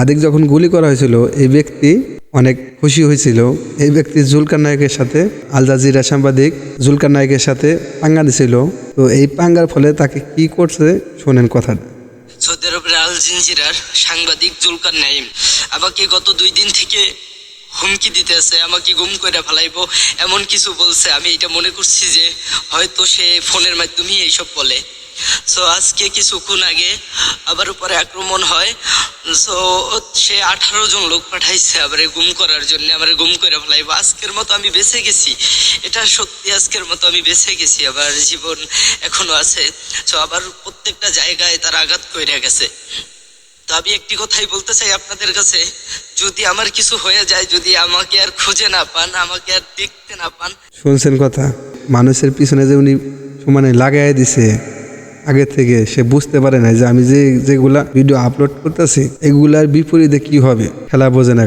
আদিক যখন গুলি করা হয়েছিল, এই ব্যক্তি অনেক খুশি হয়েছিল। এই ব্যক্তি জুলকার নায়কের সাথে আল জাজিরা সাংবাদিক জুলকার নায়কের সাথে পাঙ্গা দিছিল। তো এই পাঙ্গার ফলে তাকে কি করছে শোনেন কথাটা। সৌদি আরবের আল জিনজিরার সাংবাদিক জুলকার নাইম, আমাকে গত দুই দিন থেকে হুমকি দিতেছে, আমাকে গুম করে ফেলাইবো, এমন কিছু বলছে। আমি এটা মনে করছি যে হয়তো সে ফোনের মাধ্যমেই এইসব বলে। সো আজকে কিছুক্ষণ আগে আবার উপরে আক্রমণ হয়। সো সে আঠারো জন লোক পাঠাইছে আবার গুম করার জন্য, আবার গুম করে ফেলাইবো। আজকের মতো আমি বেঁচে গেছি। এটা সত্যি আজকের মতো আমি বেঁচে গেছি, আবার জীবন এখনও আছে। তো আবার প্রত্যেকটা জায়গায় তার আঘাত করে গেছে। তো আমি একটি কথাই বলতে চাই আপনাদের কাছে। যদি আমার কিছু হয়ে যায়, যদি আমাকে আর খুঁজে না পান, আমাকে আর দেখতে না পান। শুনছেন কথা? মানুষের পিছনে যে উনি সমানে লাগাই দিছে আগে থেকে সে বুঝতে পারে না যে আমি যে, যেগুলা ভিডিও আপলোড করতেছি, এগুলার বিপরীতে কি হবে খেলা বোঝে না।